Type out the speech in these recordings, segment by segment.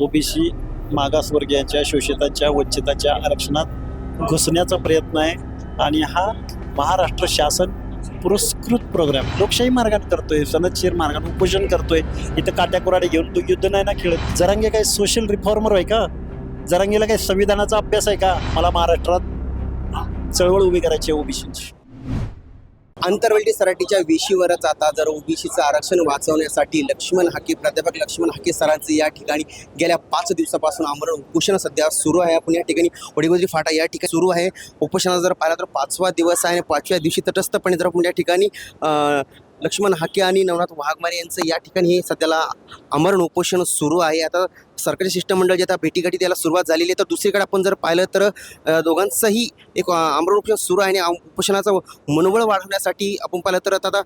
OBC मागासवर्गीयांच्या शोषितांच्या वंचितांच्या आरक्षणात घुसण्याचा प्रयत्न आहे. आणि हा महाराष्ट्र शासन पुरस्कृत प्रोग्राम लोकशाही मार्गाने करतोय सनदशीर मार्गाने उपोषण करतोय. इथं काट्याकुराडे घेऊन तो युद्ध नाही ना खेळत. जरांगे काय सोशल रिफॉर्मर आहे का? जरांगेला काही संविधानाचा अभ्यास आहे का? मला महाराष्ट्रात चळवळ उभी करायची आहे ओबीसीची. आंतरवेल्टी सराटीच्या वेशीवरच आता जर ओबीसीचं आरक्षण वाचवण्यासाठी लक्ष्मण हाके प्राध्यापक लक्ष्मण हाके सरांचे या ठिकाणी गेल्या पाच दिवसापासून आमरण उपोषण सध्या सुरू आहे. आपण या ठिकाणी वडीगोजरी फाटा या ठिकाणी सुरू आहे. उपोषणाचा जर पाहिला तर पाचवा दिवस आहे आणि पाचव्या दिवशी तटस्थपणे जर आपण या ठिकाणी लक्ष्मण हाके आणि नवनाथ वाघमारे यांचं या ठिकाणी हे सध्याला अमरण उपोषण सुरू आहे. आता सरकारी शिष्टमंडळ जे आता भेटीगाठी त्याला सुरुवात झालेली आहे तर दुसरीकडे आपण जर पाहिलं तर दोघांचंही एक आमरण उपोषण सुरू आहे आणि उपोषणाचं मनोबळ वाढवण्यासाठी आपण पाहिलं तर आता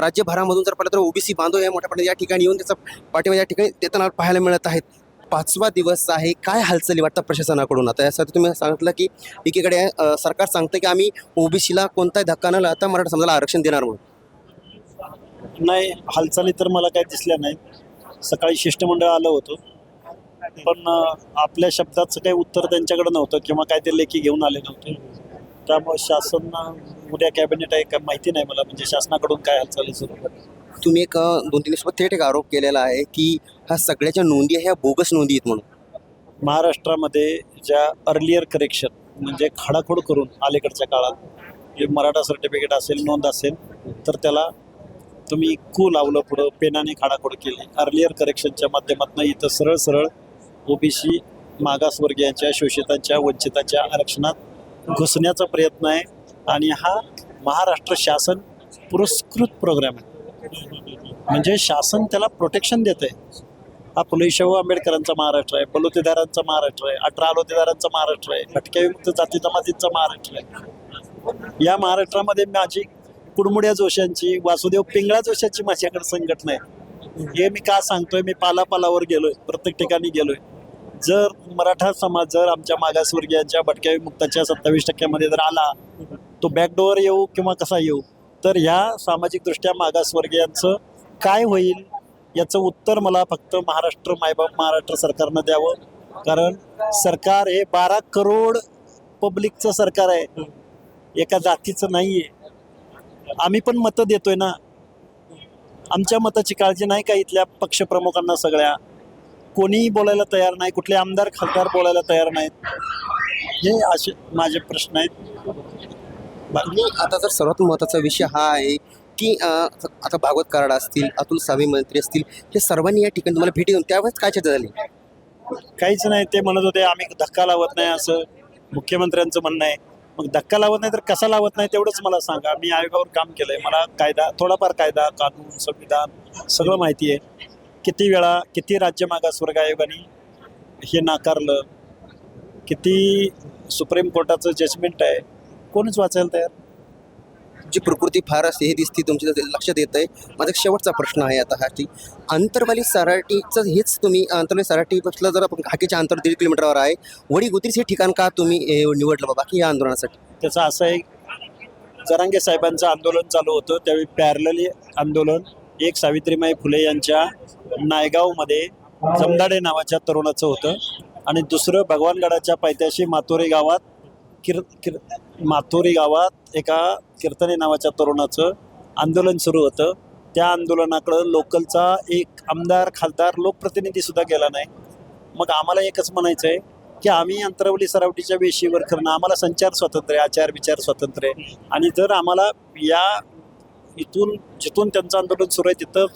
राज्यभरामधून जर पाहिलं तर ओबीसी बांधव या मोठ्या प्रमाणात या ठिकाणी येऊन त्याचा पाठिंबा या ठिकाणी देताना पाहायला मिळत आहेत. पाचवा दिवस आहे. काय हालचाली वाटतं प्रशासनाकडून? आता यासाठी तुम्ही सांगितलं की एकीकडे सरकार सांगतं की आम्ही ओबीसीला कोणताही धक्का न लावता मराठा समाजाला आरक्षण देणार म्हणून. नाही हालचाली तर मला काही दिसल्या नाहीत सकाळी शिष्टमंडळ आलं होतं. पण आपल्या शब्दाचं काही उत्तर त्यांच्याकडे नव्हतं किंवा काय ते लेखी घेऊन आले नव्हते. त्यामुळे शासन उद्या कॅबिनेट आहे का माहिती नाही मला म्हणजे शासनाकडून काय हालचाली सुरू. तुम्ही एक दोन तीन दिवसात थेट एक आरोप केलेला आहे की ह्या सगळ्याच्या नोंदी ह्या बोगस नोंदी आहेत म्हणून. महाराष्ट्रामध्ये ज्या अर्लियर करेक्शन म्हणजे खाडाखोड करून अलीकडच्या काळात जे मराठा सर्टिफिकेट असेल नोंद असेल तर त्याला तुम्ही कू लावलं पुढं पेनाने खाडाखोड केली. अर्लियर करेक्शनच्या माध्यमातून इथं सरळ सरळ ओबीसी मागासवर्गीयांच्या शोषितांच्या वंचितांच्या आरक्षणात घुसण्याचा प्रयत्न आहे. आणि हा महाराष्ट्र शासन पुरस्कृत प्रोग्राम आहे. म्हणजे शासन त्याला प्रोटेक्शन देत आहे. हा फुले शाहू आंबेडकरांचा महाराष्ट्र आहे बलुतेदारांचा महाराष्ट्र आहे अठरा अलोतेदारांचा महाराष्ट्र आहे भटक्या विमुक्त जाती जमातींचा महाराष्ट्र आहे. या महाराष्ट्रामध्ये माझी कुडमुड्या जोशांची वासुदेव पिंगळा जोशांची माझ्याकडे संघटना आहे हे मी का सांगतोय? मी पालापालावर गेलोय. प्रत्येक ठिकाणी गेलोय. जर मराठा समाज जर आमच्या मागासवर्गीयांच्या भटक्या मुक्ताच्या सत्तावीस टक्क्यामध्ये जर आला तो बॅकडोअर येऊ किंवा कसा येऊ? तर ह्या सामाजिकदृष्ट्या मागासवर्गीयांचं काय होईल याचं उत्तर मला फक्त महाराष्ट्र मायबाप महाराष्ट्र सरकारनं द्यावं. कारण सरकार हे बारा करोड पब्लिकचं सरकार आहे. एका जातीचं नाही आहे आम्ही पण मतं देतोय ना. आमच्या मताची काळजी नाही का इथल्या पक्षप्रमुखांना सगळ्या? कोणीही बोलायला तयार नाही कुठले आमदार खासदार बोलायला तयार नाहीत. हे असे माझे प्रश्न आहेत. आता जर सर्वात महत्त्वाचा विषय हा आहे की आता भागवत कराड असतील अतुल सावे मंत्री असतील हे सर्वांनी या ठिकाणी तुम्हाला भेटी देऊन त्यावेळेस काय चर्चा झाली? काहीच नाही ते म्हणत होते आम्ही धक्का लावत नाही असं. मुख्यमंत्र्यांचं म्हणणं आहे. मग धक्का लावत नाही तर कसा लावत नाही तेवढंच मला सांगा. मी आयोगावर काम केलंय. मला कायदा थोडाफार कायदा कानून संविधान सगळं माहिती आहे किती वेळा किती राज्य मागासवर्ग आयोगाने हे नाकारलं? किती सुप्रीम कोर्टाचं जजमेंट आहे? कोणीच वाचायला तयार जी प्रकृती फार असते हे दिसते तुमच्या लक्षात येत आहे माझा शेवटचा प्रश्न आहे आता हा की आंतरवाली सराटीचं हेच तुम्ही आंतरवाली सराटीपासलं जर आपण हाकेच्या अंतर दीड किलोमीटरवर आहे वडी गुत्रीच हे ठिकाण का तुम्ही निवडलं बाबा की या आंदोलनासाठी? त्याचं असं आहे जरांगे साहेबांचं आंदोलन चालू होतं त्यावेळी पॅरलली आंदोलन एक सावित्रीमाई फुले यांच्या नायगावमध्ये जमदाडे नावाच्या तरुणाचं होतं. आणि दुसरं भगवानगडाच्या पायथ्याशी मातोरे गावात किर किर माथोरी गावात एका कीर्तने नावाच्या तरुणाचं आंदोलन सुरू होतं. त्या आंदोलनाकडं लोकलचा एक आमदार खासदार लोकप्रतिनिधीसुद्धा गेला नाही. मग आम्हाला एकच म्हणायचं आहे की आम्ही अंतरवली सरावटीच्या वेशीवर करणं आम्हाला संचार स्वातंत्र्य आचार विचार स्वातंत्र्य. आहे आणि जर आम्हाला या इथून जिथून त्यांचं आंदोलन सुरू आहे तिथं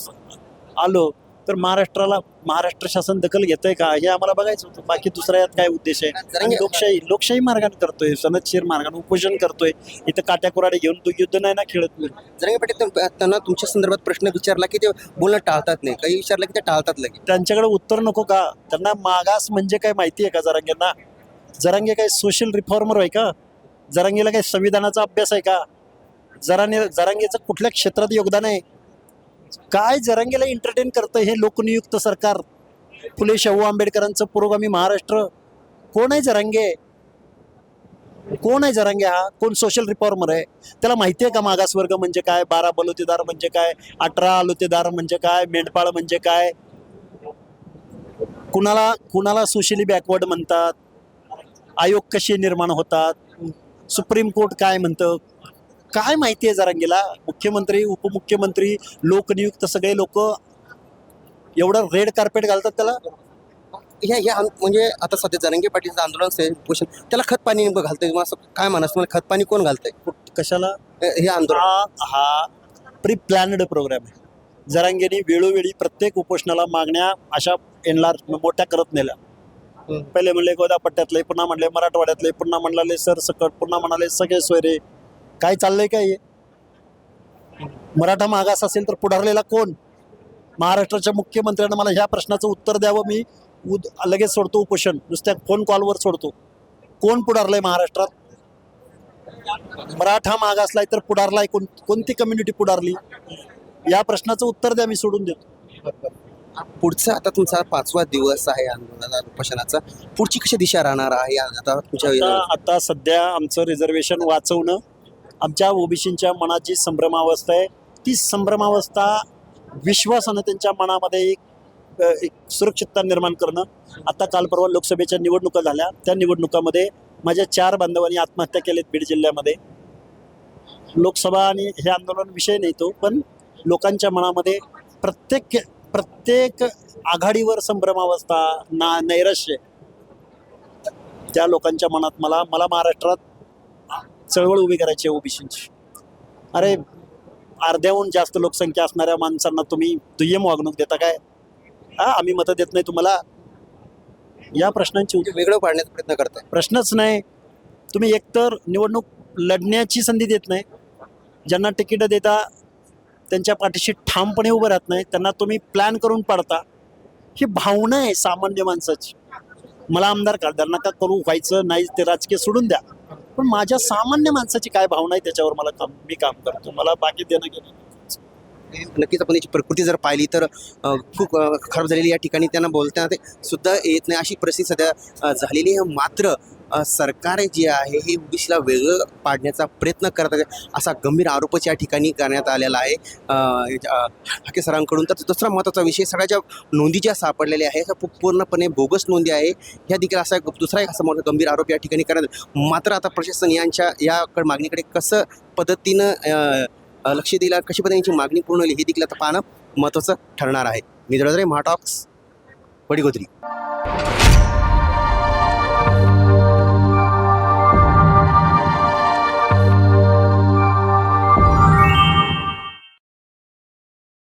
आलो तर महाराष्ट्राला महाराष्ट्र शासन दखल घेत आहे का? हे आम्हाला बघायचं होतं. बाकी दुसरा यात काय उद्देश आहे? लोकशाही लोकशाही मार्गाने करतोय. सनदशीर मार्गाने उपोषण करतोय. इथं काट्याकुराडे घेऊन तो युद्ध नाही ना खेळत जरंगे पाटील त्यांना तुमच्या संदर्भात प्रश्न विचारला की ते बोलणं टाळतात नाही. काही विचारलं की ते टाळतात लगेच. त्यांच्याकडे उत्तर नको का? त्यांना मागास म्हणजे काय माहिती आहे का जरांगेंना? जरांगे काय सोशल रिफॉर्मर आहे का? जरांगेला काय संविधानाचा अभ्यास आहे का? जरांगे जरांगेचं कुठल्या क्षेत्रात योगदान आहे? काय जरांगेला एंटरटेन करतं हे लोकनियुक्त सरकार? फुले शाहू आंबेडकरांचं पुरोगामी महाराष्ट्र. कोण आहे जरांगे? कोण आहे जरांगे हा? कोण सोशल रिफॉर्मर आहे? त्याला माहिती आहे का मागासवर्ग म्हणजे काय? बारा बलुतेदार म्हणजे काय? अठरा आलोतेदार म्हणजे काय? मेंढपाळ म्हणजे काय? कुणाला कुणाला सोशली बॅकवर्ड म्हणतात? आयोग कसे निर्माण होतात? सुप्रीम कोर्ट काय म्हणतं? काय माहिती आहे जरांगीला? मुख्यमंत्री उपमुख्यमंत्री लोकनियुक्त सगळे लोक एवढं रेड कार्पेट घालतात त्याला? ह्या ह्या म्हणजे आता सध्या जरंगे पाटीलचं आंदोलन उपोषण त्याला खत पाणी घालतंय. असं काय म्हणा तुम्हाला खत पाणी कोण घालतंय? कशाला? हे- आंदोलन. हा हा. प्री प्लॅनड प्रोग्राम आहे. जरांगेने वेळोवेळी प्रत्येक उपोषणाला मागण्या अशा एनलार्ज मोठ्या करत नेल्या. पहिले म्हणले गोदापट्ट्यातले पुन्हा म्हणले मराठवाड्यातले पुन्हा म्हणाले सर सकट पुन्हा म्हणाले सगळे सोयरे. काय चाललंय काय मराठा मागास असेल तर पुढारलेला कोण? महाराष्ट्राच्या मुख्यमंत्र्यांना मला ह्या प्रश्नाचं उत्तर द्यावं मी उद लगेच सोडतो उपोषण. नुसत्या फोन कॉलवर सोडतो. कोण पुढारलंय महाराष्ट्रात? मराठा मागासलाय तर पुढारलाय कोण कोणती कम्युनिटी पुढारली? या प्रश्नाचं उत्तर द्या मी सोडून देतो. पुढचा आता तुमचा पाचवा दिवस आहे आंदोलनाचा उपोषणाचा. पुढची कशी दिशा राहणार आहे? आता तुमच्या आता सध्या आमचं रिझर्वेशन वाचवणं आमच्या ओबीसींच्या मनात जी संभ्रमावस्था आहे ती संभ्रमावस्था विश्वासानं त्यांच्या मनामध्ये एक एक सुरक्षितता निर्माण करणं. आता काल परवा लोकसभेच्या निवडणुका झाल्या. त्या निवडणुकामध्ये माझ्या चार बांधवांनी आत्महत्या केल्यात बीड जिल्ह्यामध्ये. लोकसभा आणि हे आंदोलन विषय नाही तो पण लोकांच्या मनामध्ये प्रत्येक प्रत्येक आघाडीवर संभ्रमावस्था ना नैराश्य त्या लोकांच्या मनात मला मला महाराष्ट्रात चळवळ उभी करायची आहे ओबीसींची. अरे अर्ध्याहून जास्त लोकसंख्या असणाऱ्या माणसांना तुम्ही दुय्यम वागणूक देता काय? हा आम्ही मतं देत नाही तुम्हाला? या प्रश्नांची उत्तर- वेगळं पाडण्याचा प्रयत्न करताय. प्रश्नच नाही. तुम्ही एकतर निवडणूक लढण्याची संधी देत नाही. ज्यांना तिकीटं देता त्यांच्या पाठीशी ठामपणे उभं राहत नाही. त्यांना तुम्ही प्लॅन करून पाडता. ही भावना आहे सामान्य माणसाची. मला आमदार खासदार नका करू व्हायचं नाही ते राजकीय सोडून द्या. पण माझ्या सामान्य माणसाची काय भावना आहे त्याच्यावर मला काम मी काम करतो. मला बाकी देणं घेणं नक्कीच आपण याची प्रकृती जर पाहिली तर खूप खराब झालेली या ठिकाणी त्यांना बोलताना ते सुद्धा येत नाही. अशी परिस्थिती सध्या झालेली आहे. मात्र सरकार जे आहे हे ओबीसीला वेगळं पाडण्याचा प्रयत्न करत आहे असा गंभीर आरोपच या ठिकाणी करण्यात आलेला आहे. अ, हाके सरांकडून. तर दुसरा महत्त्वाचा विषय सगळ्या ज्या नोंदी ज्या सापडलेल्या आहे ह्या पूर्णपणे बोगस नोंदी आहे. ह्या देखील असा एक दुसरा एक असा मोठा गंभीर आरोप या ठिकाणी करण्यात मात्र आता प्रशासन यांच्या या मागणीकडे कसं पद्धतीनं लक्ष दिलं कशी पद्धतीने यांची मागणी पूर्ण होईल हे देखील आता पाहणं महत्त्वाचं ठरणार आहे. मी दळदरे महाटॉक्स वडीगोत्री